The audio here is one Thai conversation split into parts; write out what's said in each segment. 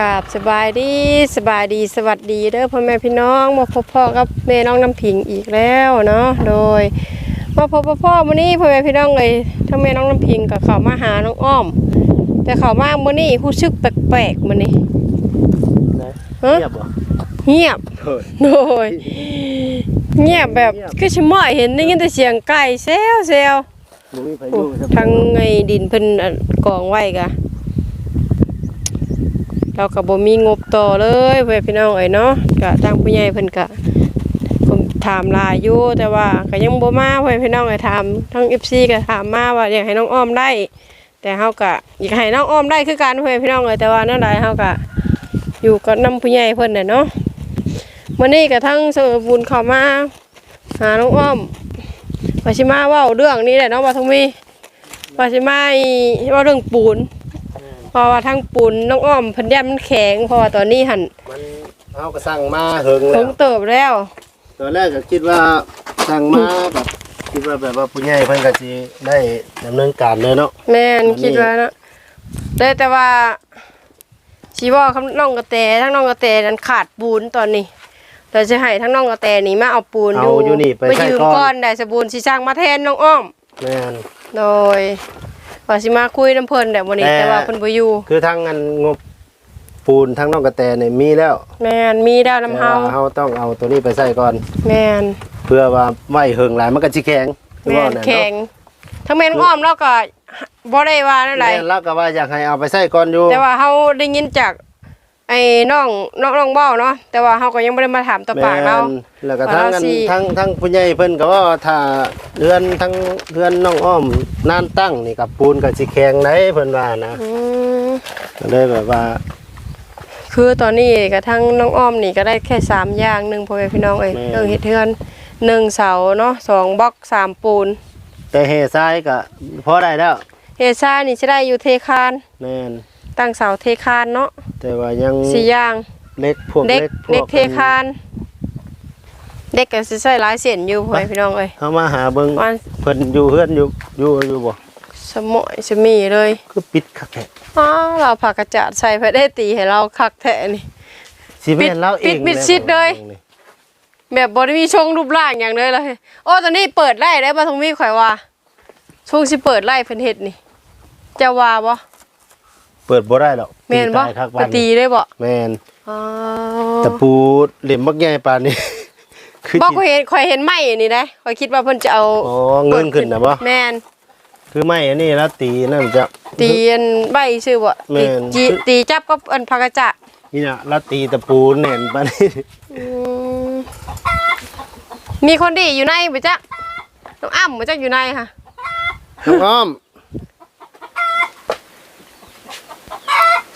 กราบสบายดีสบายดีสวัสดีเด้อพ่อแม่พี่น้องมาพบพ่อกับแม่น้องน้ำผิงอีกแล้วเนาะโดยมาพบพ่อมื้อนี้พ่อแม่พี่น้องเลยทั้งแม่น้องน้ำผิงกับเขามาหาน้องอ้อม แต่เขามามื้อนี้รู้สึกแปลกๆมื้อนี้นะฮะเงียบบ่เงียบเฮ้ยโดยเงียบแบบคือชิมอยเห็นได้ยินแต่เสียงไก่แซวแซวบ่มีไผโอ้อยู่ครับทั้งไอ้ดินเพิ่นอันกองไว้กะ เราก็บ่มีงบต่อเลยเพื่อนพี่น้องเอ้ยเนาะก็ทางผู้ใหญ่เพิ่นก็ก็ถามลายอยู่แต่ว่าก็ยังบ่มาเพื่อนพี่น้องเอ้ยถามทั้ง FC ก็ถามมาว่าอยากให้น้องอ้อมได้ แต่เฮาก็อยากให้น้องอ้อมได้คือกันเพื่อนพี่น้องเอ้ยแต่ว่านั่นใดเฮาก็อยู่กับนํผู้ใหญ่เพิ่นน่ะเนาะมื้อนี้ก็ทั้งเสบุญเข้ามาหาน้องอ้อมว่าสิมาเว้าเรื่องนี้แหละเนาะว่าทงมีว่าสิมาว่าเรื่องปูน เพราะว่าทั้งปูนน้องอ้อมเพันแยมมันแข็งเพราะว่าตอนนี้หันมันเฮาก็สั่งมาเฮิงคแล้วงเติบแล้ว ตอนแรกก็คิดว่าสั่งมาแบบคิดว่าแบบว่าผู้ใหญ่เพิ่นก็สิได้ดำเนินการเลยเนาะ แม่นอันนี้ คิดว่านะแต่แต่ว่าชีว่าคำน้องกระแตทั้งน้องกระแตนั้นขาดปูนตอนนี้เราจะให้ทั้งน้องกระแตนี่มาเอาปูนเอาอยู่นี่ไปไปใส่ยืมก้อน ก้อนได้สบูนสิจ้างมาแทนน้องอ้อมแม่นโดย ว่าสิมาคุยน้ำเพิ่นแต่วันนี้แต่ แต่ว่าเพิ่นบ่อยู่คือทั้งอันงบปูนทั้งน้องกระแตเนี่ยมีแล้วแม่นมีดาวน้ำเฮาแต่ว่เฮาต้องเอาตัวนี้ไปใส่ก่อน แม่นเพื่อว่าไว้เฮิงหลายมันก็สิแข็งแม่นว่าะแข็งทั้งแม่นอ้อมแล้วก็บ่ได้ว่านั่นไรแม่นแล้วก็ว่าอยากให้เอาไปใส่ก่อนอยู่แต่ว่าเฮาได้ยินจาก ไอ้น้องน้องน้องเบ้าเนาะแต่ว่าเฮาก็ยังบ่ได้มาถามต่อปากเราแม่นแล้วก็ทั้งว่าเราอันสิ ทั้งทั้งผู้ใหญ่เพิ่นก็ว่าถ้าเรือนทั้งเรือนน้องอ้อมนานตั้งนี่กับปูนกับสิแข็งได้เพิ่นว่านะอืมก็เลยแบบว่าคือตอนนี้กระทั่งน้องอ้อมนี่ก็ได้แค่สามอย่างหนึ่งพ่อแม่พี่น้องเอ้ยเรื่องเฮ็ดเทือนหนึ่งเสาเนาะสองบล็อกสามปูนแต่เฮทรายก็พอได้แล้วเฮซ่านี่สิได้อยู่เทคานแม่น ตั้งเสาเทคานเนาะแต่ว่ายังสี่อย่างเล็กพวกเด็กเล็กพวเด็กกเทคานเด็กก็สิใช้หลายเส้นอยู่พ่อแม่พี่น้องเอ้ยเฮามาหาเบิ่งวันเพิ่นอยู่เฮือนอยู่อยู่อยู่บ่สมอยสมีเลยคือปิดคักแท้อ๋อเราผักกระจาดใส่ไปได้ตีให้เราคักแท้นี่สิแม่นเราเองปิดมิดชิดเลยแบบบริมีชงรูปร่างอย่างเลยเลยโอ้ตอนนี้เปิดไล่ได้ป่ะทงมีข่อยว่าช่วงสิเปิดไล่เพิ่นเฮ็ดนี่จะว่าบ่ เปิดบ่ได้หรอกแม่นบ่ตายคักไปบ้านตีนี้ได้บ่แม่นอ๋อตะปูเหลี่ยมบักใหญ่ปานนี้คือบ่สิข่อยเห็นข่อยเห็นไม้อันนี่ได้ข่อยคิดว่าเพิ่นจะเอาอ๋อเงินขึ้นน่ะบ่แม่นคือไม่อันนี้แล้วตีนั่นจะตีอันใบชื่อบ่แม่ตีนจีตีจับกับอันผักกระจาดนี่นะแล้วตีตะปูแน่นปะนี่อืมมีคนดีอยู่ในบ่จ๊ะน้องอ้ำบ่จ๊ะอยู่ในค่ะน้องอ้อ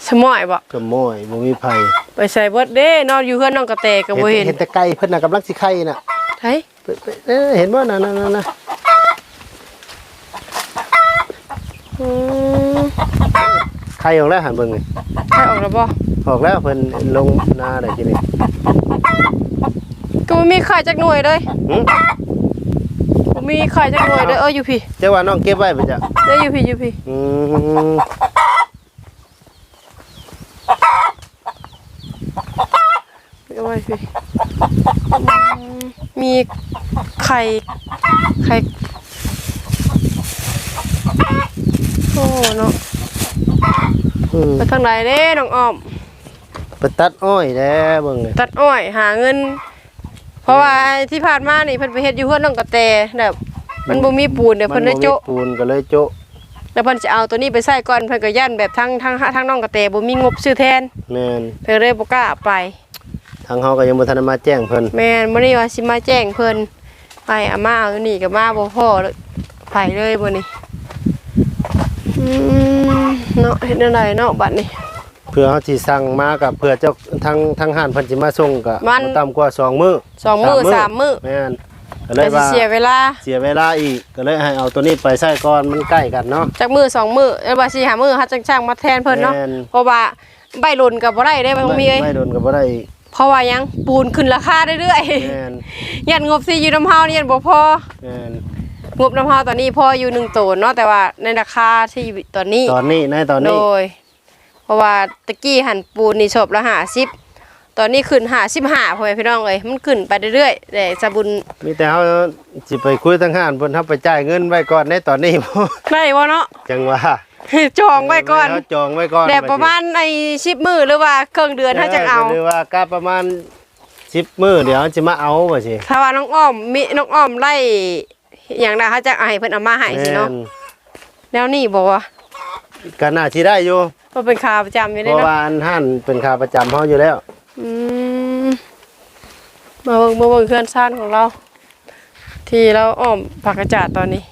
สมอยบ่กระโมยบ่มีไผไปใส่เบิดเด้นอนอยู่เฮือนน้องกระแตก็บ่เห็นเห็นแต่ไก่เพิ่นน่ะกำลังสิไข่น่ะไห้ไปไปเอ้ยเห็นบ่น่ะนั่นๆๆอืมไข่ออกแล้วหันเบิ่งนี่ให้ออกแล้วบ่ออกแล้วเพิ่นลงนาได้ทีนี้ก็บ่มีไข่จักหน่วยเลยหึบ่มีไข่จักหน่วยเลยเอออยู่พี่เจ้าว่าน้องเก็บไว้เพิ่นจ้ะเด้ออยู่พี่อยู่พี่อืม อาไว้พี่อืมมีไข่ไข่โอ้เนาะอืมไปทางไหนเด้น้องอ้อม ไปตัดอ้อยแล้วเบิ่งนี่ตัดอ้อยหาเงิน เพราะว่าที่ผ่านมานี่เพิ่นไปเฮ็ดอยู่เฮือนน้องกระแตแบบมันบ่มีปูนเดี๋ยวเพิ่นได้โจะ มับ่มีปูนก็เลยโจะแล้วเพิ่นจะเอาตัวนี้ไปใส่ก่อนเพิ่นก็ยันแบบทั้งทั้งทั้งน้องกระแตบ่มีงบซื้อแทนแม่นเพิ่นเลยบ่กล้าเอาไป ทางเฮาก็ยังบ่ทันได้มาแจ้งเพิ่นแม่นมื้อนี้ว่าสิมาแจ้งเพิ่นไปอามาเอานี่ก็มาบ่พอเลยไปเลยมื้อนี้อืมเนาะเฮ็ดจังไดเนาะบัดนี้ เพื่อเฮาสิสั่งมากับเพื่อเจ้าทางทางห้านเพิ่นสิมาส่งก็มัน บ่ต่ำกว่าสองมื้อสองมื้อสามมื้อแม่นก็เลก็ยสิว่าเสียเวลาเสียเวลาอีกก็เลยให้เอาตัวนี้ไปใส่ก่อนมันใกล้กันเนาะจากมื้อสองมื้อแล้วว่าสิหามื้อหาจังช่างมาแทนเพิ่นเนาะแม่น เพราะว่าใบหล่นก็บ่ได้เด้บ่ต้องมีเอ้ยไม่โดนก็บ่ได้อีก เพราะว่ายังปูนขึ้นราคาเรื่อยแม่นๆ ยันงบสิอยู่น้ำเฮานี่ยันบ่พอ แม่นงบน้ำเฮาตอนนี้พออยู่หนึ่งโตนเนาะแต่ว่าในราคาที่ตอนนี้ ตอนนี้ในตอนโดนี้ย เพราะว่าตะกี้หั่นปูนนี่ชอบละ50ตอนนี้ขึ้น55พ่อแม่พี่น้องเอ้ยมันขึ้นไปเรื่อยๆแต่สบุญมีแต่เฮาสิไปคุยทางห้านเพิ่นเฮาไปจ่ายเงินไว้ก่อนในตอนนี้ บ่ได้บ่เนาะจังว่า จองไว้ก่อนเฮาจองไว้ก่อนแต่ประมาณใน10มื้อหรือว่าครึ่งเดือนถ้าจะเอาหรือว่าก็ประมาณ10มื้อเดี๋ยวสิมาเอาว่าสิถ้าว่าน้องอ้อมมีน้องอ้อมไล่อย่างใดเขาจะเอาให้เพิ่นเอามาให้สิเนาะแม่นแล้วนี่บอกว่าก็น่าสิได้อยู่มันเป็นขาประจำอยู่เพเลยราะเนาะว่าอันห้านเป็นขาประจำเฮาอยู่แล้วอืมมาเบิ่งมาเบิ่งเคลื่อนซ่านของเรา ที่เราอ้อมผักกระจาดตอนนี้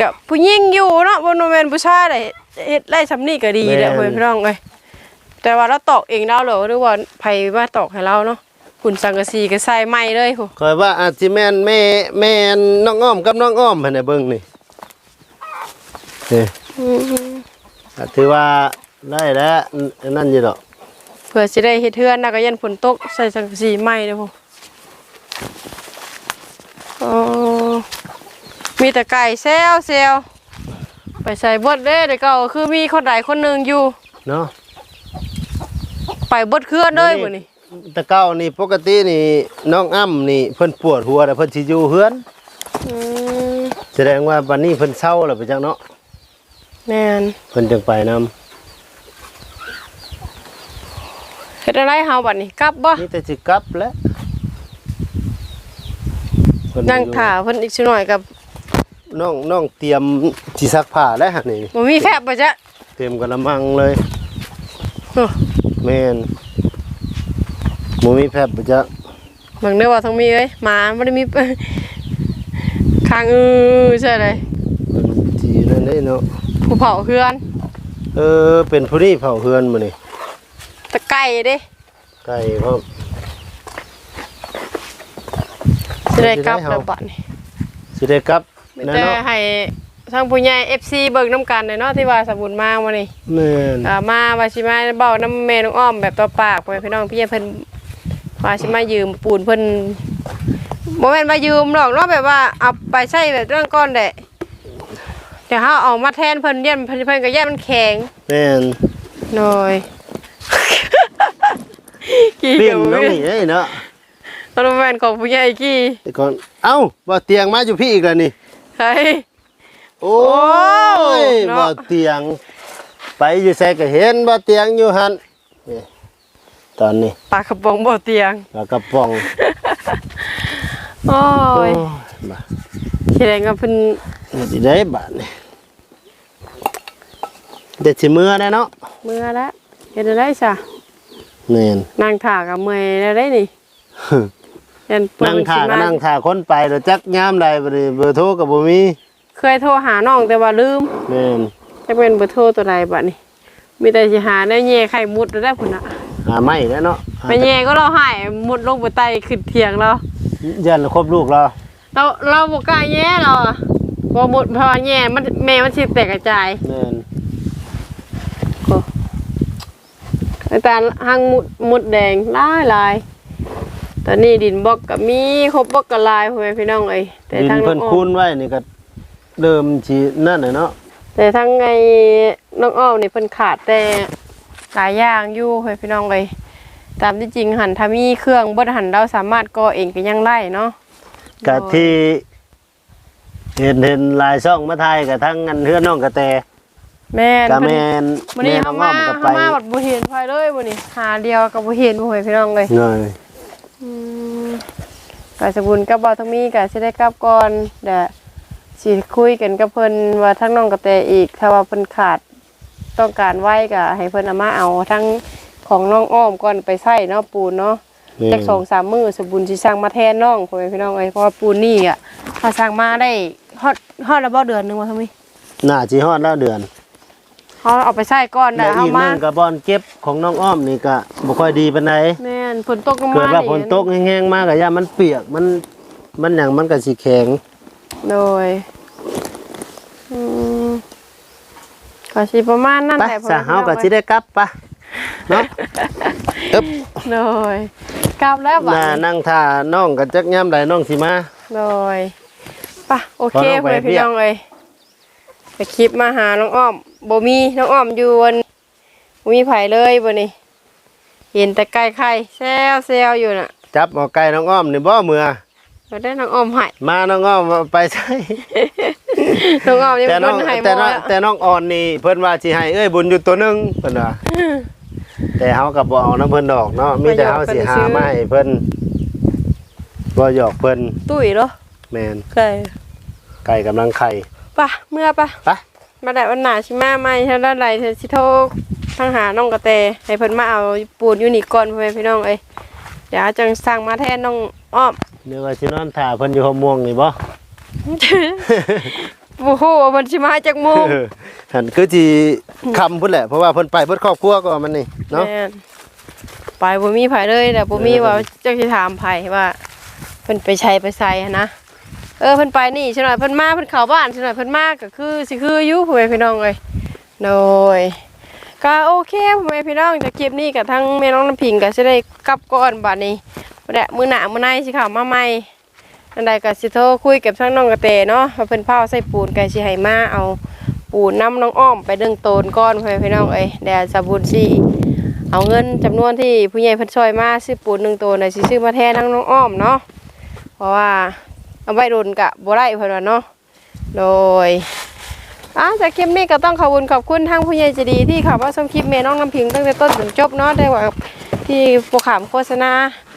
กับผู้หญิงอยู่เนาะบนโนเมนผู้ชายได้เฮ็ดไล่สำนี่ก็ดีแหละแม่น เพื่อนพี่น้องเอ้ยแต่ว่าเราตอกเองเราเหรอหรือว่าไผมาตอกให้เราเนาะขุนสังกะสีก็ใส่ไม้เลยโหคอยว่าอาจสิแม่นแม่แม่นน้องอ้อมกับน้องอ้อมหั่นน่ะเบิ่งนี่นี่อืมก็ถือว่าได้แล้วอันนั่นอยู่ดอกเพื่อสิได้เฮ็ดเทือนแล้วก็ยันฝนตกใส่สังกะสีไม้เด้อพวกอ๋อ มีแต่ไก่แซวแซวไปใส่เบดเด้เดี๋ยวก็คือมีคนใดคนหนึ่งอยู่ เนาะไปเบดเคลื่อนเลยมื้อนี้แต่เก้านี่ปกตินี่น้องอ้ำนี่เพิ่นปวดหัวแต่เพิ่นสิอยู่เฮือนอืมแสดงว่าวันนี้เพิ่นเศร้าแล้วไปจังเนาะแม่นเพิ่นจึงไปนำเฮ็ดอะไรเฮาบัดนี้กลับบ่นี่แต่สิกลับแล้วเพิ่นั่งถ่าเพิ่นอีกสักหน่อยกับ น้องน้องเตรียมสิซักผ้าแล้วหั่นนี่บ่มีแฟบบ่จ๊ะเตรียมกระมังเลยโอ้แม่นบ่มีแพบบ่จ๊ะเบิ่งเด้อว่าต้องมีเอ้ยหมาบ่ได้มีคางอือใช่เลยเพิ่นสินั่นได้เนาะผู้เผาเฮือน เออ เป็นผู้นี้เผาเฮือนมื้อนี่ตะไก่เด้ไก่พร้อมสิได้กลับสิได้เฮาแล้วบัดนี้สิได้กลับ นะแต่เนาะให้ทางผู้ใหญ่ FC เบิ่งนํกันเลยเนาะที่ว่าสบุญมาวันนี้แม่นอ่ามาว่าสิมาเบ้าน้ำแม่น้องอ้อมแบบต่อปากพ่อแม่พี่น้องพี่เพิ่นว่าสิมายืมปูนเพิ่นบ่แม่นมายืมหรอกเนาะแบบว่าเอาไปใช้แบบเรื่องก้อนแหละเดี๋ยวเฮาเอามาแทนเพิ่นเย็นเพิ่นเพิ่นก็แย่มันแข็งแม่นหน่อยกี่เปลี่ยนกับน้องนี่เอ้ยเนาะตัวแม่นของผู้ใหญ่กี่แต่ก่อนเอ้าบ่เตียงมาอยู่พี่อีกแล้วนี่ ใช่โอ้ยเนาะ บ่เตียง ไปอยู่ไสก็เห็นบ่เตียงอยู่หั่นนี่ตอนนี้ปากกระป๋องบ่เตียงปลากระป๋องโอ้โอ้ยยบ่แสดงว่าเพิ่นสิได้บาดนี่เด็ดสิมื้อได้เนาะเมื่อแล้วเฮ็ดได้ซะแม่นนั่งถ่ากับเมื่อยแล้วได้นี่ ยันเพิ่นั่งท่าสิก็มานั่งท่าคนไปแล้วจักยามใดบ่ได้เบอร์โทรก็บ่มีเคยโทรหาน้องแต่ว่าลืมแม่นจะเป็นเบอร์โทรตัวใดบัดนี้ มีแต่สิหาได้แย่ไข่มุดได้พุ่นน่ะหาไม้แล้วเนาะหาไปแย่ก็เราหายมุดลงไปใต้ขึ้นเถียงเรายันครบลูกเราเราเราบ่กล้าแย่เราอะบ่มุดเพราะว่าแย่มันแม่มันสิแตกกระจายแม่นแต่ตาหางมุดมุดแดงหลายหลาย ตอนนี้ดินบล็อกก็มีครบบล็อกก็หลายพ่อแม่พี่น้องเอ้ยแต่ดินทางเพิ่นน้องอ้อคูมนไว้นี่ก็เดิมสินั่นน่ะเนาะแต่ทางไอ้น้องอ้อมนี่เพิ่นขาดแต่หลายอย่างอยู่พ่อแม่พี่น้องเอ้ยตามที่จริงหันถ้ามีเครื่องบ่หันเราสามารถก่อเองก็ยังได้เนาะ กะที่เห็นเห็นหลายช่องมาถ่ายกับทั้งอันเฮือนน้องกระแตแม่นกะเพิ่นแม่นวันนี้แม่น้เฮาองอ้มาอมก็เฮาไปมาบัดบ่เห็นไฟเลยวันนี้หาเดียวก็บ่เห็นพ่อแม่พี่น้องเลยเงยอืม กาสบุญกับบ่าวทองมีก็สิได้กลับก่อนเดี๋ยวสิคุยกันกับเพิ่นว่าทั้งน้องกระแตอีกถ้าว่าเพิ่นขาดต้องการไว้ก็ให้เพิ่นเอามาเอาทั้งของน้องอ้อมก่อนไปใช้เนาะปูนเนาะแม่จักสองสามมื้อสบุญสิสร้างมาแทนน้องพ่อแม่พี่น้องเอ้ยเพราะว่าปูนนี่อะถ้าสร้างมาได้ฮอดฮอดแล้วบ่เดือนหนึงว่าทำไมน่าสิฮอดแล้วเดือนเฮาเอาไปใช้ก่อนได้แล้วเฮาอีกมานั่นก็บอนเก็บของน้องอ้อมนี่ก็บ่ค่อยดีปานใดแม่ นฝนตกลงเกิมาดว่าฝนตกแห้งๆมาก็ย่ามันเปียกมันมันหยังมันก็สิแข็งโดยอืมก็สิประมาณนั้นไปแหละพ่อซะแม่เฮาพี่น้องก็สิได้กลับปะเนาะอึ๊บโดยกลับแล้วบัดน่านี้นั่งท่าน้องก็จักยามใดน้องสิมาโดยปะโอเคพอน้องไปเพื่อนพี่เรียกน้องเลยไปคลิปมาหาน้องอ้อมโบมีน้องอ้อมอยู่วันบ่มีไผเลยบ่นี่ เห็นแต่ไก่ไข่แซวแซวอยู่น่ะจับเอาไก่น้องอ้อมนี่บ่เมื่อบ่ได้น้องอ้อมให้มาน้องอ้อมไปใช่น้องอ้อมยังแต่เป็นน้คองนให้หมแต่อน้องแล้วแต่น้องอ่อนนี่เพิ่นว่าสิให้เอ้ยบุญอยู่ตัวหนึงเพิ่นว่าแต่เฮาก็บ่เอาน้ำเพิ่นดอกเนาะมีแต่เฮาสิหามาให้เพิ่นบ่หยอกเพิ่นตุ้ยเหรอแม่นไก่ไก่กำลังไข่ปะเมื่อปะไป มาได้วันหน้าสิมาใหม่ถ้าได้ไรเธอสิโทร ทางหาน้องกระแตให้เพิ่นมาเอาปูนอยู่นี่ก่อนพ่อแม่พี่น้องเอ้ยเดี๋ยวจังสั่งมาแทนน้องอ้อมนึกว่าสินอนท่าเพิ่นอยู่หัวม่วงนี่บ่ โอ้โหเพิ่นสิมาจากโมงเออหันคือสิคำพุ่นแหละเพราะว่าเพิ่นไปเพิ่นครอบครัวก็มันนี่เนาะแม่นไปบ่มีไผเลยแต่บ่มีว่าจักสิถามไผว่าเพิ่นไปใช้ไปใส่หั้นนะเออเพิ่นไปนี่ใช่หน่อยเพิ่นมาเพิ่นเข้าบ้านใช่หน่อยเพิ่นมาก็คือสิคืออยู่พ่อแม่พี่น้องเอ้ยโดย ก็โอเคพ่อแม่พี่น้องจากคลิปนี้กับทั้งแม่น้องน้ำพิงก็สิได้กลับก่อนบัดนี้บ่ได้มื้อหนามือในสิเข้ามาใหม่อันใดก็สิโทรคุยกับทั้งน้องกระเตเนาะว่าเพิ่นเผาใส่ปูนก็สิให้มาเอาปูนน้ำน้องอ้อมไปเดึงโตนก่อนพ่อแม่พี่น้องเอ้ยเดี๋ยวสาบุญสิเอาเงินจำนวนที่ผู้ใหญ่เพิ่นช่วยมาซื้อปูนหนึ่งตัวน่ะสิซื้อมาแทนทั้งน้องอ้อมเนาะเพราะว่าเอาไว้โดนกะบ่ได้เพิ่นว่าเนาะโดย อะจากคลิปนี้ก็ต้องขอบคุณขอบคุณทางผู้ใหญ่ใจดีที่เขับว่าชมคลิปเมน้องน้ำพิงตั้งแต่ต้นถึงจบเนาะได้ว่าที่โปรขามโฆษณา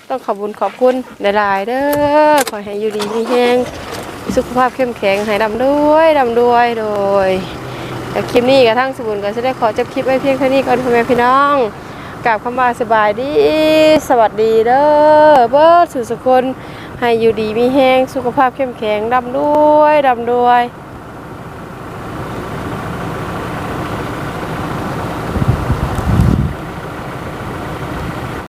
ต้องขอบคุณขอบคุณหลายๆเด้อขอให้อยู่ดีมีแรงสุขภาพเข้มแข็งให้ดำด้วยดำด้วยโดยแต่คลิปนี้กับทั้งสมุนก็จะได้ขอจบคลิปไว้เพียงเท่านี้ก่อนพ่อแม่พี่น้องกลับเข้ามาสบายดี สวัสดีเด้อเบิร์ดสุสุขคนให้อยู่ดีมีแห้งสุขภาพเข้มแข็งดำด้วยดำด้วย